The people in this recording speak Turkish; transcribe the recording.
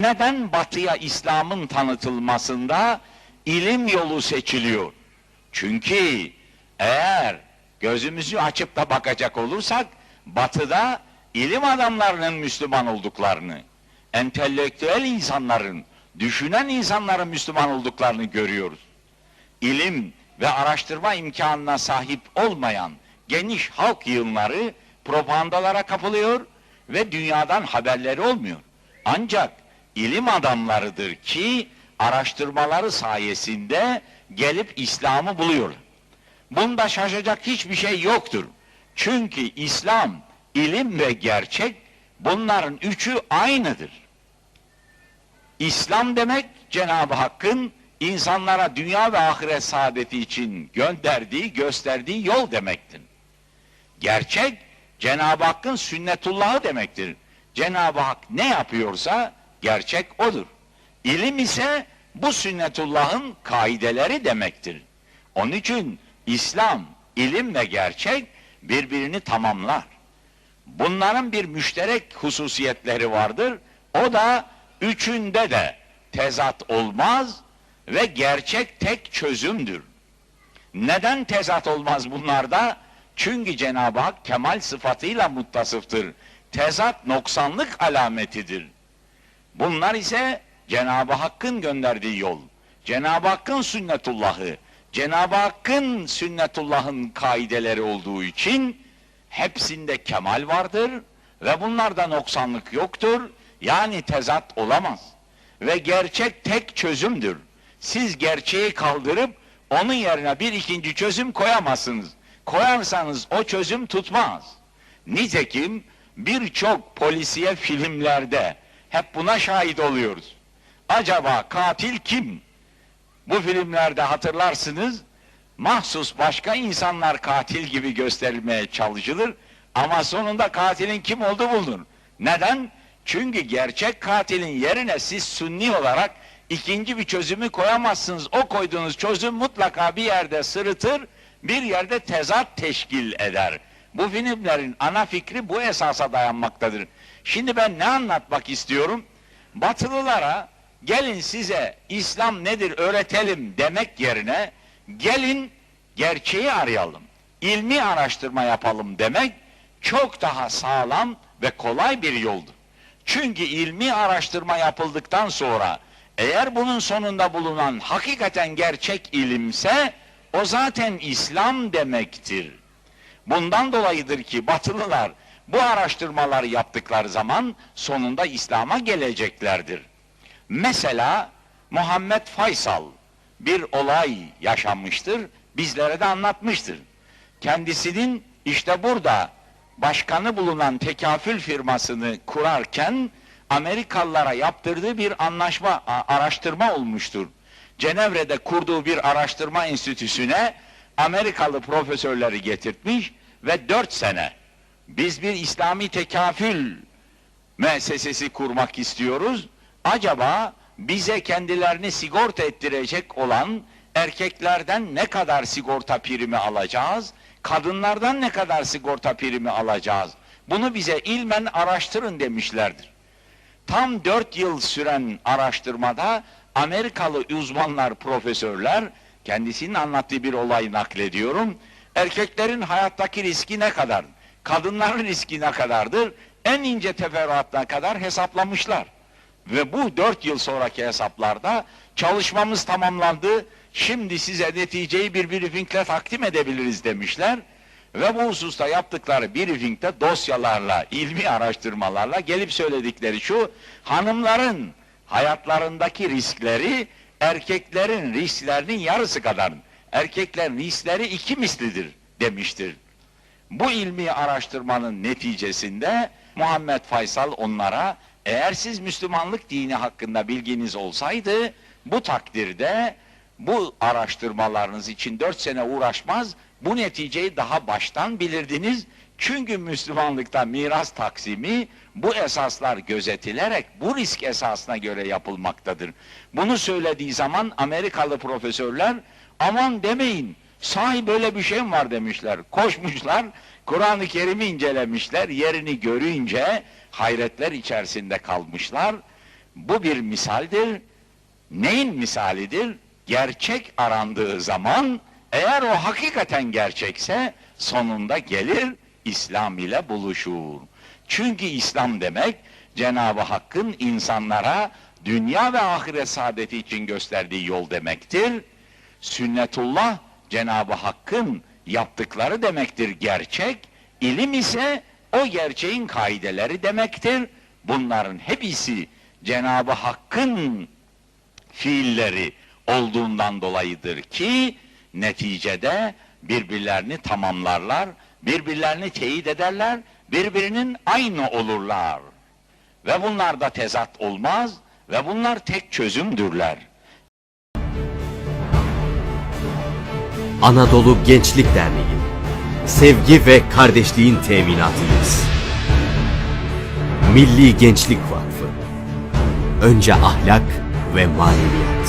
Neden batıya İslam'ın tanıtılmasında ilim yolu seçiliyor? Çünkü eğer gözümüzü açıp da bakacak olursak batıda ilim adamlarının Müslüman olduklarını, entelektüel insanların, düşünen insanların Müslüman olduklarını görüyoruz. İlim ve araştırma imkanına sahip olmayan geniş halk yığınları propagandalara kapılıyor ve dünyadan haberleri olmuyor. Ancak ilim adamlarıdır ki araştırmaları sayesinde gelip İslam'ı buluyorlar. Bunda şaşacak hiçbir şey yoktur. Çünkü İslam, ilim ve gerçek bunların üçü aynıdır. İslam demek Cenab-ı Hakk'ın insanlara dünya ve ahiret saadeti için gönderdiği, gösterdiği yol demektir. Gerçek Cenab-ı Hakk'ın sünnetullahı demektir. Cenab-ı Hak ne yapıyorsa gerçek odur. İlim ise bu sünnetullahın kaideleri demektir. Onun için İslam, ilim ve gerçek birbirini tamamlar. Bunların bir müşterek hususiyetleri vardır. O da üçünde de tezat olmaz ve gerçek tek çözümdür. Neden tezat olmaz bunlarda? Çünkü Cenab-ı Hak kemal sıfatıyla muttasıftır. Tezat noksanlık alametidir. Bunlar ise Cenab-ı Hakk'ın gönderdiği yol. Cenab-ı Hakk'ın sünnetullahı. Cenab-ı Hakk'ın sünnetullahın kaideleri olduğu için hepsinde kemal vardır ve bunlarda noksanlık yoktur. Yani tezat olamaz. Ve gerçek tek çözümdür. Siz gerçeği kaldırıp onun yerine bir ikinci çözüm koyamazsınız. Koyarsanız o çözüm tutmaz. Nitekim birçok polisiye filmlerde hep buna şahit oluyoruz. Acaba katil kim? Bu filmlerde hatırlarsınız mahsus başka insanlar katil gibi gösterilmeye çalışılır ama sonunda katilin kim olduğu bulunur. Neden? Çünkü gerçek katilin yerine siz sünni olarak ikinci bir çözümü koyamazsınız. O koyduğunuz çözüm mutlaka bir yerde sırıtır, bir yerde tezat teşkil eder. Bu filmlerin ana fikri bu esasa dayanmaktadır. Şimdi ben ne anlatmak istiyorum? Batılılara gelin size İslam nedir öğretelim demek yerine gelin gerçeği arayalım. ilmi araştırma yapalım demek çok daha sağlam ve kolay bir yoldur. Çünkü ilmi araştırma yapıldıktan sonra eğer bunun sonunda bulunan hakikaten gerçek ilimse o zaten İslam demektir. Bundan dolayıdır ki batılılar bu araştırmaları yaptıkları zaman sonunda İslam'a geleceklerdir. Mesela Muhammed Faysal bir olay yaşanmıştır, bizlere de anlatmıştır. Kendisinin işte burada başkanı bulunan tekafül firmasını kurarken Amerikalılara yaptırdığı bir anlaşma, araştırma olmuştur. Cenevre'de kurduğu bir araştırma enstitüsüne Amerikalı profesörleri getirtmiş ve dört sene biz bir İslami tekafül müessesesi kurmak istiyoruz. Acaba bize kendilerini sigorta ettirecek olan erkeklerden ne kadar sigorta primi alacağız? Kadınlardan ne kadar sigorta primi alacağız? Bunu bize ilmen araştırın demişlerdir. Tam dört yıl süren araştırmada Amerikalı uzmanlar, profesörler kendisinin anlattığı bir olayı naklediyorum. Erkeklerin hayattaki riski ne kadar? Kadınların riski ne kadardır? En ince teferruatına kadar hesaplamışlar. Ve bu dört yıl sonraki hesaplarda çalışmamız tamamlandı. Şimdi size neticeyi bir briefingle takdim edebiliriz demişler. Ve bu hususta yaptıkları briefingde dosyalarla, ilmi araştırmalarla gelip söyledikleri şu, hanımların hayatlarındaki riskleri erkeklerin risklerinin yarısı kadar. Erkeklerin riskleri iki mislidir demiştir. Bu ilmi araştırmanın neticesinde Muhammed Faysal onlara eğer siz Müslümanlık dini hakkında bilginiz olsaydı bu takdirde bu araştırmalarınız için dört sene uğraşmaz bu neticeyi daha baştan bilirdiniz. Çünkü Müslümanlıkta miras taksimi bu esaslar gözetilerek bu risk esasına göre yapılmaktadır. Bunu söylediği zaman Amerikalı profesörler aman demeyin sahi böyle bir şey mi var demişler. Koşmuşlar Kur'an-ı Kerim'i incelemişler yerini görünce hayretler içerisinde kalmışlar Bu bir misaldir. Neyin misalidir? Gerçek arandığı zaman eğer o hakikaten gerçekse sonunda gelir İslam ile buluşur. Çünkü İslam demek Cenab-ı Hakk'ın insanlara dünya ve ahiret saadeti için gösterdiği yol demektir. Sünnetullah Cenab-ı Hakk'ın yaptıkları demektir gerçek. İlim ise o gerçeğin kaideleri demektir. Bunların hepsi Cenab-ı Hakk'ın fiilleri olduğundan dolayıdır ki neticede birbirlerini tamamlarlar, birbirlerini teyit ederler, birbirinin aynı olurlar. Ve bunlarda tezat olmaz ve bunlar tek çözümdürler. Anadolu Gençlik Derneği. Sevgi ve kardeşliğin teminatıyız. Milli Gençlik Vakfı. Önce ahlak ve maneviyat.